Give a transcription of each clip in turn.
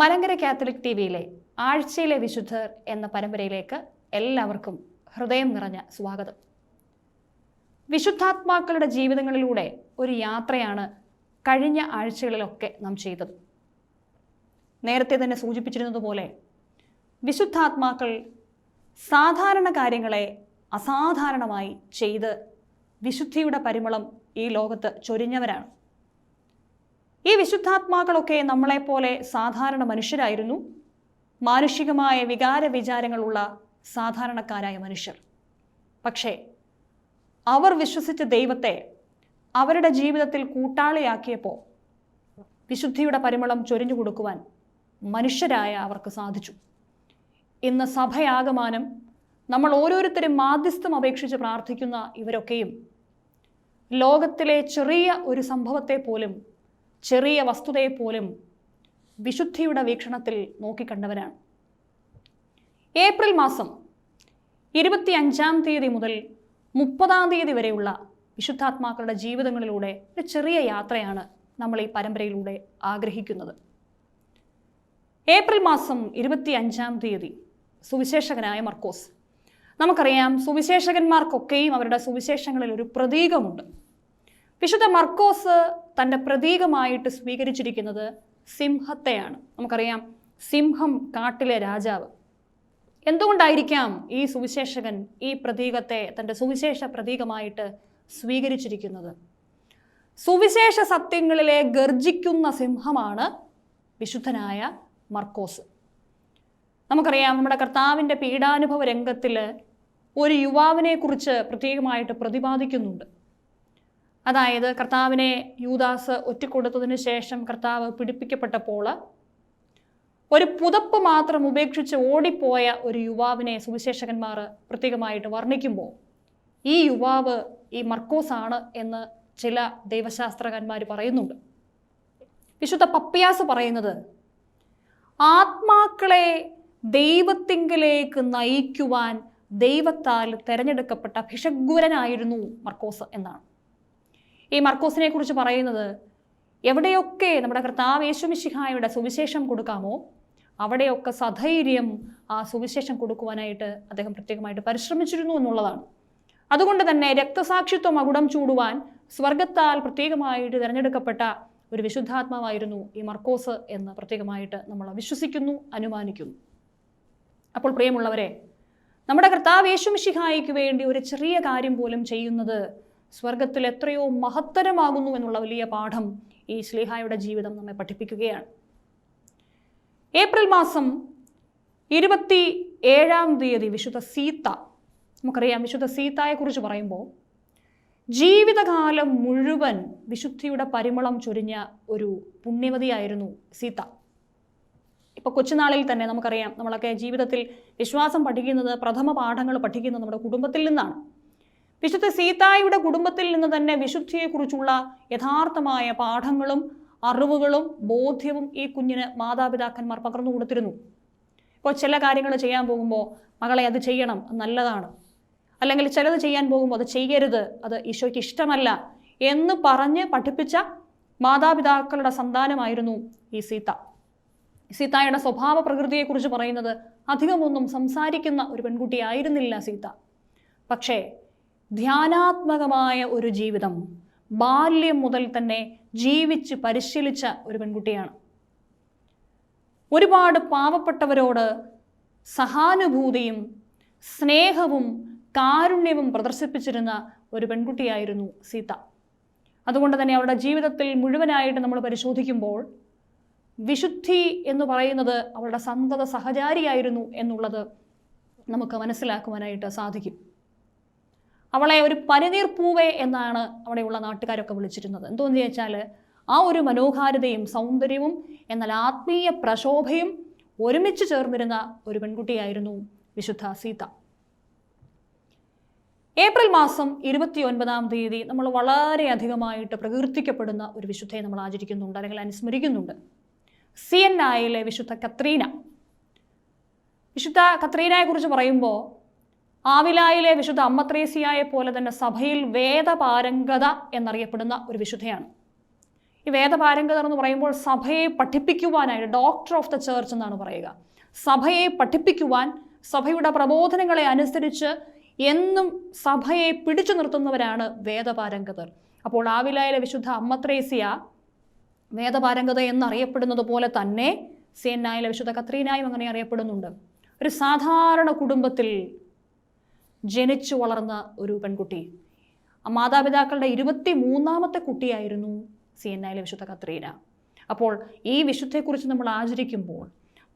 Malankara Catholic T വിയിലെ ആഴ്ചയിലെ വിശുദ്ധർ എന്ന പരമ്പരയിലേക്ക് എല്ലാവർക്കും ഹൃദയം നിറഞ്ഞ സ്വാഗതം. വിശുദ്ധാത്മാക്കളുടെ ജീവിതങ്ങളിലൂടെ ഒരു യാത്രയാണ് കഴിഞ്ഞ ആഴ്ചകളിലൊക്കെ നാം ചെയ്തത്. നേരത്തെ തന്നെ സൂചിപ്പിച്ചിരുന്നതുപോലെ വിശുദ്ധാത്മാക്കൾ സാധാരണ കാര്യങ്ങളെ അസാധാരണമായി ചെയ്ത് വിശുദ്ധിയുടെ പരിമളം ഈ ലോകത്ത് ചൊരിഞ്ഞവരാണ്. ഈ വിശുദ്ധാത്മാക്കളൊക്കെ നമ്മളെപ്പോലെ സാധാരണ മനുഷ്യരായിരുന്നു. മാനുഷികമായ വികാര വിചാരങ്ങളുള്ള സാധാരണക്കാരായ മനുഷ്യർ. പക്ഷേ അവർ വിശ്വസിച്ച ദൈവത്തെ അവരുടെ ജീവിതത്തിൽ കൂട്ടാളിയാക്കിയപ്പോൾ വിശുദ്ധിയുടെ പരിമളം ചൊരിഞ്ഞു കൊടുക്കുവാൻ മനുഷ്യരായ അവർക്ക് സാധിച്ചു. ഇന്ന് സഭയാകമാനം നമ്മൾ ഓരോരുത്തരും മാധ്യസ്ഥം അപേക്ഷിച്ച് പ്രാർത്ഥിക്കുന്ന ഇവരൊക്കെയും ലോകത്തിലെ ചെറിയ ഒരു സംഭവത്തെ പോലും ചെറിയ വസ്തുതയെ പോലും വിശുദ്ധിയുടെ വീക്ഷണത്തിൽ നോക്കിക്കണ്ടവരാണ്. ഏപ്രിൽ മാസം ഇരുപത്തി അഞ്ചാം തീയതി മുതൽ മുപ്പതാം തീയതി വരെയുള്ള വിശുദ്ധാത്മാക്കളുടെ ജീവിതങ്ങളിലൂടെ ഒരു ചെറിയ യാത്രയാണ് നമ്മൾ ഈ പരമ്പരയിലൂടെ ആഗ്രഹിക്കുന്നത്. ഏപ്രിൽ മാസം ഇരുപത്തി അഞ്ചാം തീയതി സുവിശേഷകനായ മർക്കോസ്. നമുക്കറിയാം സുവിശേഷകന്മാർക്കൊക്കെയും അവരുടെ സുവിശേഷങ്ങളിൽ ഒരു പ്രതീകമുണ്ട്. വിശുദ്ധ മർക്കോസ് തന്റെ പ്രതീകമായിട്ട് സ്വീകരിച്ചിരിക്കുന്നത് സിംഹത്തെയാണ്. നമുക്കറിയാം സിംഹം കാട്ടിലെ രാജാവ്. എന്തുകൊണ്ടായിരിക്കാം ഈ സുവിശേഷകൻ ഈ പ്രതീകത്തെ തന്റെ സുവിശേഷ പ്രതീകമായിട്ട് സ്വീകരിച്ചിരിക്കുന്നത്? സുവിശേഷ സത്യങ്ങളിലെ ഗർജിക്കുന്ന സിംഹമാണ് വിശുദ്ധനായ മർക്കോസ്. നമുക്കറിയാം നമ്മുടെ കർത്താവിന്റെ പീഡാനുഭവ രംഗത്തിൽ ഒരു യുവാവിനെക്കുറിച്ച് പ്രത്യേകമായിട്ട് പ്രതിപാദിക്കുന്നുണ്ട്. അതായത് കർത്താവിനെ യൂദാസ് ഒറ്റിക്കൊടുത്തതിന് ശേഷം കർത്താവ് പിടിപ്പിക്കപ്പെട്ടപ്പോൾ ഒരു പുതപ്പ് മാത്രം ഉപേക്ഷിച്ച് ഓടിപ്പോയ ഒരു യുവാവിനെ സുവിശേഷകന്മാർ പ്രത്യേകമായിട്ട് വർണിക്കുമ്പോൾ ഈ യുവാവ് ഈ മർക്കോസ് ആണ് എന്ന് ചില ദൈവശാസ്ത്രകന്മാർ പറയുന്നുണ്ട്. വിശുദ്ധ പപ്പിയാസ് പറയുന്നത് ആത്മാക്കളെ ദൈവത്തിങ്കിലേക്ക് നയിക്കുവാൻ ദൈവത്താൽ തിരഞ്ഞെടുക്കപ്പെട്ട ഭിഷഗ്വരനായിരുന്നു മർക്കോസ് എന്നാണ്. ഈ മർക്കോസിനെ കുറിച്ച് പറയുന്നത് എവിടെയൊക്കെ നമ്മുടെ കർത്താവ് യേശുമിശിഹായുടെ സുവിശേഷം കൊടുക്കാമോ അവിടെയൊക്കെ സധൈര്യം ആ സുവിശേഷം കൊടുക്കുവാനായിട്ട് അദ്ദേഹം പ്രത്യേകമായിട്ട് പരിശ്രമിച്ചിരുന്നു എന്നുള്ളതാണ്. അതുകൊണ്ട് തന്നെ രക്തസാക്ഷിത്വം അകുടം ചൂടുവാൻ സ്വർഗത്താൽ പ്രത്യേകമായിട്ട് തിരഞ്ഞെടുക്കപ്പെട്ട ഒരു വിശുദ്ധാത്മാവായിരുന്നു ഈ മർക്കോസ് എന്ന് പ്രത്യേകമായിട്ട് നമ്മൾ വിശ്വസിക്കുന്നു അനുമാനിക്കുന്നു. അപ്പോൾ പ്രിയമുള്ളവരെ നമ്മുടെ കർത്താവ് യേശുമിശിഹായിക്ക് വേണ്ടി ഒരു ചെറിയ കാര്യം പോലും ചെയ്യുന്നത് സ്വർഗത്തിൽ എത്രയോ മഹത്തരമാകുന്നു എന്നുള്ള വലിയ പാഠം ഈ ശ്ലീഹായുടെ ജീവിതം നമ്മെ പഠിപ്പിക്കുകയാണ്. ഏപ്രിൽ മാസം ഇരുപത്തി ഏഴാം തീയതി വിശുദ്ധ സീത നമുക്കറിയാം വിശുദ്ധ സീതയെക്കുറിച്ച് പറയുമ്പോൾ ജീവിതകാലം മുഴുവൻ വിശുദ്ധിയുടെ പരിമളം ചൊരിഞ്ഞ ഒരു പുണ്യവതിയായിരുന്നു സീത. ഇപ്പോൾ കൊച്ചുനാളിൽ തന്നെ നമുക്കറിയാം നമ്മളൊക്കെ ജീവിതത്തിൽ വിശ്വാസം പഠിക്കുന്നത് പ്രഥമ പാഠങ്ങൾ പഠിക്കുന്നത് നമ്മുടെ കുടുംബത്തിൽ നിന്നാണ്. വിശുദ്ധ സീതായുടെ കുടുംബത്തിൽ നിന്ന് തന്നെ വിശുദ്ധിയെക്കുറിച്ചുള്ള യഥാർത്ഥമായ പാഠങ്ങളും അറിവുകളും ബോധ്യവും ഈ കുഞ്ഞിന് മാതാപിതാക്കന്മാർ പകർന്നു കൊടുത്തിരുന്നു. ഇപ്പോൾ ചില കാര്യങ്ങൾ ചെയ്യാൻ പോകുമ്പോൾ മകളെ അത് ചെയ്യണം നല്ലതാണ്. അല്ലെങ്കിൽ ചിലത് ചെയ്യാൻ പോകുമ്പോൾ അത് ചെയ്യരുത് അത് ഈശോയ്ക്ക് ഇഷ്ടമല്ല എന്ന് പറഞ്ഞ് പഠിപ്പിച്ച മാതാപിതാക്കളുടെ സന്താനമായിരുന്നു ഈ സീത. സീതായുടെ സ്വഭാവ പ്രകൃതിയെക്കുറിച്ച് പറയുന്നത് അധികമൊന്നും സംസാരിക്കുന്ന ഒരു പെൺകുട്ടിയായിരുന്നില്ല സീത. പക്ഷേ ധ്യാനാത്മകമായ ഒരു ജീവിതം ബാല്യം മുതൽ തന്നെ ജീവിച്ച് പരിശീലിച്ച ഒരു പെൺകുട്ടിയാണ്. ഒരുപാട് പാവപ്പെട്ടവരോട് സഹാനുഭൂതിയും സ്നേഹവും കാരുണ്യവും പ്രദർശിപ്പിച്ചിരുന്ന ഒരു പെൺകുട്ടിയായിരുന്നു സീത. അതുകൊണ്ട് തന്നെ അവരുടെ ജീവിതത്തിൽ മുഴുവനായിട്ട് നമ്മൾ പരിശോധിക്കുമ്പോൾ വിശുദ്ധി എന്ന് പറയുന്നത് അവളുടെ സന്തത സഹചാരിയായിരുന്നു എന്നുള്ളത് നമുക്ക് മനസ്സിലാക്കുവാനായിട്ട് സാധിക്കും. അവളെ ഒരു പനിനീർ പൂവേ എന്നാണ് അവിടെയുള്ള നാട്ടുകാരൊക്കെ വിളിച്ചിരുന്നത്. എന്തോന്ന് ചോദിച്ചാൽ ആ ഒരു മനോഹാരിതയും സൗന്ദര്യവും എന്നാൽ ആത്മീയ പ്രശോഭയും ഒരുമിച്ച് ചേർന്നിരുന്ന ഒരു പെൺകുട്ടിയായിരുന്നു വിശുദ്ധ സീത. ഏപ്രിൽ മാസം ഇരുപത്തി ഒൻപതാം തീയതി നമ്മൾ വളരെയധികമായിട്ട് പ്രകീർത്തിക്കപ്പെടുന്ന ഒരു വിശുദ്ധയെ നമ്മൾ ആചരിക്കുന്നുണ്ട് അല്ലെങ്കിൽ അനുസ്മരിക്കുന്നുണ്ട്. സി എൻ ആയിലെ വിശുദ്ധ കത്രീന. വിശുദ്ധ കത്രീനയെക്കുറിച്ച് പറയുമ്പോൾ ആവിലായിലെ വിശുദ്ധ അമ്മത്രേസിയായെ പോലെ തന്നെ സഭയിൽ വേദപാരംഗത എന്നറിയപ്പെടുന്ന ഒരു വിശുദ്ധയാണ്. ഈ വേദപാരംഗത എന്ന് പറയുമ്പോൾ സഭയെ പഠിപ്പിക്കുവാനായിട്ട് ഡോക്ടർ ഓഫ് ദ ചേർച്ച് എന്നാണ് പറയുക. സഭയെ പഠിപ്പിക്കുവാൻ സഭയുടെ പ്രബോധനങ്ങളെ അനുസരിച്ച് എന്നും സഭയെ പിടിച്ചു നിർത്തുന്നവരാണ് വേദപാരംഗതർ. അപ്പോൾ ആവിലായിലെ വിശുദ്ധ അമ്മത്രേസിയ വേദപാരംഗത എന്നറിയപ്പെടുന്നത് പോലെ തന്നെ സേനായിലെ വിശുദ്ധ കത്രീനായും അങ്ങനെ അറിയപ്പെടുന്നുണ്ട്. ഒരു സാധാരണ കുടുംബത്തിൽ ജനിച്ചു വളർന്ന ഒരു പെൺകുട്ടി. മാതാപിതാക്കളുടെ ഇരുപത്തി മൂന്നാമത്തെ കുട്ടിയായിരുന്നു സി എൻ ഐയിലെ വിശുദ്ധ കത്രീന. അപ്പോൾ ഈ വിശുദ്ധയെക്കുറിച്ച് നമ്മൾ ആചരിക്കുമ്പോൾ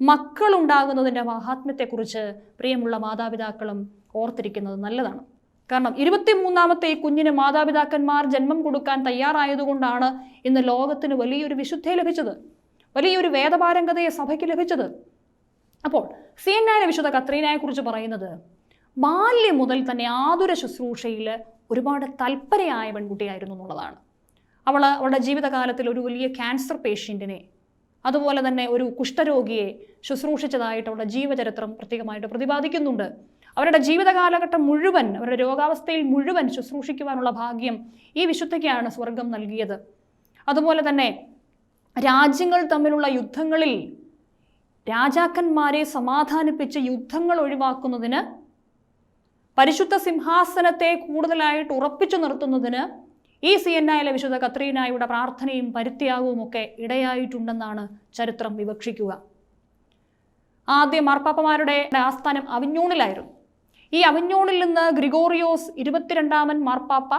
മക്കളുണ്ടാകുന്നതിന്റെ മഹാത്മ്യത്തെക്കുറിച്ച് പ്രിയമുള്ള മാതാപിതാക്കളും ഓർത്തിരിക്കുന്നത് നല്ലതാണ്. കാരണം ഇരുപത്തിമൂന്നാമത്തെ ഈ കുഞ്ഞിന് മാതാപിതാക്കന്മാർ ജന്മം കൊടുക്കാൻ തയ്യാറായതുകൊണ്ടാണ് ഇന്ന് ലോകത്തിന് വലിയൊരു വിശുദ്ധി ലഭിച്ചത്. വലിയൊരു വേദപാരംഗതയെ സഭയ്ക്ക് ലഭിച്ചത്. അപ്പോൾ സി എൻ ആയ വിശുദ്ധ കത്രീനയെക്കുറിച്ച് പറയുന്നത് ബാല്യം മുതൽ തന്നെ ആതുര ശുശ്രൂഷയിൽ ഒരുപാട് തൽപരയായ പെൺകുട്ടിയായിരുന്നു എന്നുള്ളതാണ്. അവൾ അവളുടെ ജീവിതകാലത്തിൽ ഒരു വലിയ ക്യാൻസർ പേഷ്യന്റിനെ അതുപോലെ തന്നെ ഒരു കുഷ്ഠരോഗിയെ ശുശ്രൂഷിച്ചതായിട്ട് അവളുടെ ജീവചരിത്രം പ്രത്യേകമായിട്ട് പ്രതിപാദിക്കുന്നുണ്ട്. അവരുടെ ജീവിതകാലഘട്ടം മുഴുവൻ അവരുടെ രോഗാവസ്ഥയിൽ മുഴുവൻ ശുശ്രൂഷിക്കുവാനുള്ള ഭാഗ്യം ഈ വിശുദ്ധയ്ക്കാണ് സ്വർഗം നൽകിയത്. അതുപോലെ തന്നെ രാജ്യങ്ങൾ തമ്മിലുള്ള യുദ്ധങ്ങളിൽ രാജാക്കന്മാരെ സമാധാനിപ്പിച്ച് യുദ്ധങ്ങൾ ഒഴിവാക്കുന്നതിന് പരിശുദ്ധ സിംഹാസനത്തെ കൂടുതലായിട്ട് ഉറപ്പിച്ചു നിർത്തുന്നതിന് ഈ സി എൻ ഐയിലെ വിശുദ്ധ കത്രീനായുടെ പ്രാർത്ഥനയും പരിത്യാഗവും ഒക്കെ ഇടയായിട്ടുണ്ടെന്നാണ് ചരിത്രം വിവക്ഷിക്കുക. ആദ്യം മാർപ്പാപ്പമാരുടെ ആസ്ഥാനം അവിഞ്ഞൂണിലായിരുന്നു. ഈ അവിഞ്ഞൂണിൽ നിന്ന് ഗ്രിഗോറിയോസ് ഇരുപത്തിരണ്ടാമൻ മാർപ്പാപ്പ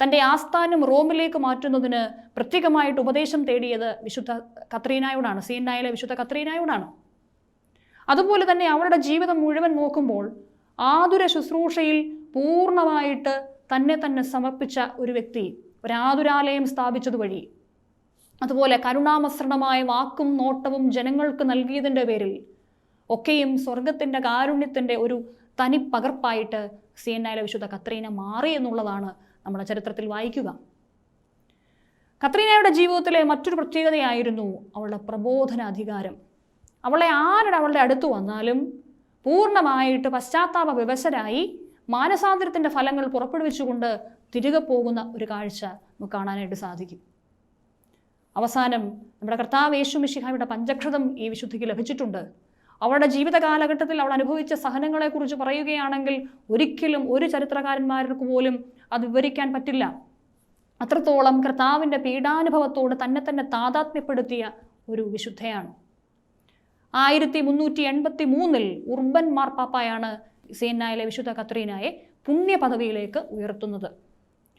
തന്റെ ആസ്ഥാനം റോമിലേക്ക് മാറ്റുന്നതിന് പ്രത്യേകമായിട്ട് ഉപദേശം തേടിയത് വിശുദ്ധ കത്രീനായോടാണ് സി എൻ ഐയിലെ വിശുദ്ധ കത്രീനായോടാണ്. അതുപോലെ തന്നെ അവളുടെ ജീവിതം മുഴുവൻ നോക്കുമ്പോൾ ആതുര ശുശ്രൂഷയിൽ പൂർണമായിട്ട് തന്നെ തന്നെ സമർപ്പിച്ച ഒരു വ്യക്തി ഒരാതുരാലയം സ്ഥാപിച്ചതുവഴി സ്ഥാപിച്ചത് വഴി. അതുപോലെ കരുണാമസൃണമായ വാക്കും നോട്ടവും ജനങ്ങൾക്ക് നൽകിയതിന്റെ പേരിൽ ഒക്കെയും സ്വർഗത്തിന്റെ കാരുണ്യത്തിന്റെ ഒരു തനി പകർപ്പായിട്ട് സി എൻ ഐയിലെ വിശുദ്ധ കത്രീന മാറി എന്നുള്ളതാണ് നമ്മുടെ ചരിത്രത്തിൽ വായിക്കുക. കത്രീനയുടെ ജീവിതത്തിലെ മറ്റൊരു പ്രത്യേകതയായിരുന്നു അവളുടെ പ്രബോധന അധികാരം അവളെ ആരുടെ അവളുടെ അടുത്ത് വന്നാലും പൂർണമായിട്ട് പശ്ചാത്താപ വിവശരായി മാനസാന്തരത്തിന്റെ ഫലങ്ങൾ പുറപ്പെടുവിച്ചുകൊണ്ട് തിരികെ പോകുന്ന ഒരു കാഴ്ച നമുക്ക് കാണാനായിട്ട് സാധിക്കും. അവസാനം നമ്മുടെ കർത്താവ് യേശു മിശിഹായുടെ പഞ്ചക്ഷതം ഈ വിശുദ്ധിക്ക് ലഭിച്ചിട്ടുണ്ട്. അവളുടെ ജീവിത കാലഘട്ടത്തിൽ അവൾ അനുഭവിച്ച സഹനങ്ങളെക്കുറിച്ച് പറയുകയാണെങ്കിൽ ഒരിക്കലും ഒരു ചരിത്രകാരന്മാർക്ക് പോലും അത് വിവരിക്കാൻ പറ്റില്ല. അത്രത്തോളം കർത്താവിന്റെ പീഡാനുഭവത്തോട് തന്നെ തന്നെ താതാത്മ്യപ്പെടുത്തിയ ഒരു വിശുദ്ധയാണ്. ആയിരത്തി മുന്നൂറ്റി എൺപത്തി മൂന്നിൽ ഉർബൻ മാർപ്പാപ്പായാണ് സേനായിലെ വിശുദ്ധ കത്രീനായെ പുണ്യ പദവിയിലേക്ക് ഉയർത്തുന്നത്.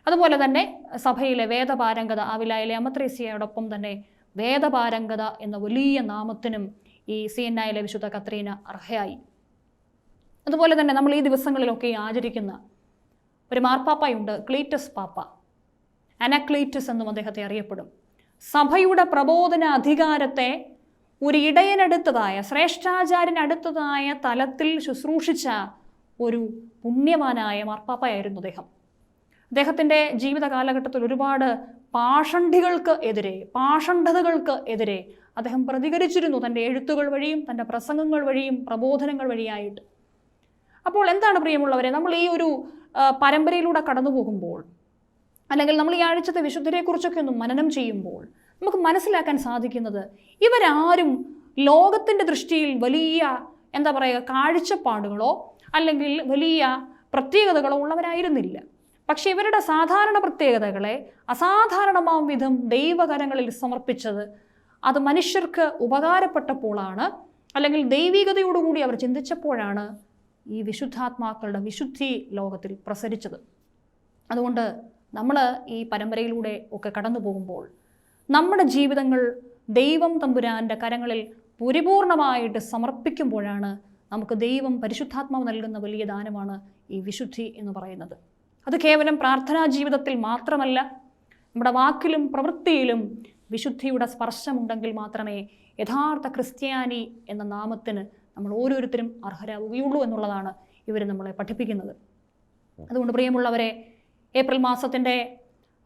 അതുപോലെ തന്നെ സഭയിലെ വേദപാരംഗത ആവിലായിലെ അമത്രേസ്യയോടൊപ്പം തന്നെ വേദപാരംഗത എന്ന വലിയ നാമത്തിനും ഈ സി എൻ ഐയിലെ വിശുദ്ധ കത്രീന അർഹയായി. അതുപോലെ തന്നെ നമ്മൾ ഈ ദിവസങ്ങളിലൊക്കെ ആചരിക്കുന്ന ഒരു മാർപ്പാപ്പയുണ്ട് ക്ലീറ്റസ് പാപ്പ. അനക്ലീറ്റസ് എന്നും അദ്ദേഹത്തെ അറിയപ്പെടും. സഭയുടെ പ്രബോധന അധികാരത്തെ ഒരു ഇടയനടുത്തതായ ശ്രേഷ്ഠാചാര്യനടുത്തതായ തലത്തിൽ ശുശ്രൂഷിച്ച ഒരു പുണ്യവാനായ മാർപ്പാപ്പയായിരുന്നു അദ്ദേഹം. അദ്ദേഹത്തിന്റെ ജീവിത കാലഘട്ടത്തിൽ ഒരുപാട് പാഷണ്ഡികൾക്ക് എതിരെ പാഷണ്ഡതകൾക്ക് എതിരെ അദ്ദേഹം പ്രതികരിച്ചിരുന്നു തന്റെ എഴുത്തുകൾ വഴിയും തന്റെ പ്രസംഗങ്ങൾ വഴിയും പ്രബോധനങ്ങൾ വഴിയായിട്ട്. അപ്പോൾ എന്താണ് പ്രിയമുള്ളവരെ നമ്മൾ ഈ ഒരു പരമ്പരയിലൂടെ കടന്നു പോകുമ്പോൾ അല്ലെങ്കിൽ നമ്മൾ ഈ ആഴ്ചത്തെ വിശുദ്ധരെക്കുറിച്ചൊക്കെ ഒന്ന് മനനം ചെയ്യുമ്പോൾ നമുക്ക് മനസ്സിലാക്കാൻ സാധിക്കുന്നത് ഇവരാരും ലോകത്തിന്റെ ദൃഷ്ടിയിൽ വലിയ എന്താ പറയുക കാഴ്ചപ്പാടുകളോ അല്ലെങ്കിൽ വലിയ പ്രത്യേകതകളോ ഉള്ളവരായിരുന്നില്ല. പക്ഷെ ഇവരുടെ സാധാരണ പ്രത്യേകതകളെ അസാധാരണമാം വിധം ദൈവകരങ്ങളിൽ സമർപ്പിച്ചത് അത് മനുഷ്യർക്ക് ഉപകാരപ്പെട്ടപ്പോഴാണ് അല്ലെങ്കിൽ ദൈവികതയോടുകൂടി അവർ ചിന്തിച്ചപ്പോഴാണ് ഈ വിശുദ്ധാത്മാക്കളുടെ വിശുദ്ധി ലോകത്തിൽ പ്രസരിച്ചത്. അതുകൊണ്ട് നമ്മൾ ഈ പരമ്പരയിലൂടെ ഒക്കെ കടന്നു പോകുമ്പോൾ നമ്മുടെ ജീവിതങ്ങൾ ദൈവം തമ്പുരാന്റെ കരങ്ങളിൽ പരിപൂർണമായിട്ട് സമർപ്പിക്കുമ്പോഴാണ് നമുക്ക് ദൈവം പരിശുദ്ധാത്മാവ് നൽകുന്ന വലിയ ദാനമാണ് ഈ വിശുദ്ധി എന്ന് പറയുന്നത്. അത് കേവലം പ്രാർത്ഥനാ ജീവിതത്തിൽ മാത്രമല്ല നമ്മുടെ വാക്കിലും പ്രവൃത്തിയിലും വിശുദ്ധിയുടെ സ്പർശമുണ്ടെങ്കിൽ മാത്രമേ യഥാർത്ഥ ക്രിസ്ത്യാനി എന്ന നാമത്തിന് നമ്മൾ ഓരോരുത്തരും അർഹരാവുകയുള്ളൂ എന്നുള്ളതാണ് ഇവർ നമ്മളെ പഠിപ്പിക്കുന്നത്. അതുകൊണ്ട് പ്രിയമുള്ളവരെ ഏപ്രിൽ മാസത്തിന്റെ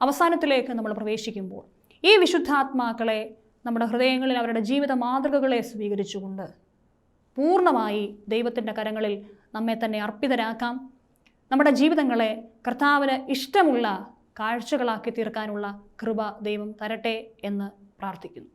അവസാനത്തിലേക്ക് നമ്മൾ പ്രവേശിക്കുമ്പോൾ ഈ വിശുദ്ധാത്മാക്കളെ നമ്മുടെ ഹൃദയങ്ങളിൽ അവരുടെ ജീവിത മാതൃകകളെ സ്വീകരിച്ചുകൊണ്ട് പൂർണമായി ദൈവത്തിന്റെ കരങ്ങളിൽ നമ്മെ തന്നെ അർപ്പിതരാക്കാം. നമ്മുടെ ജീവിതങ്ങളെ കർത്താവിന് ഇഷ്ടമുള്ള കാഴ്ചകളാക്കി തീർക്കാനുള്ള കൃപ ദൈവം തരട്ടെ എന്ന് പ്രാർത്ഥിക്കുന്നു.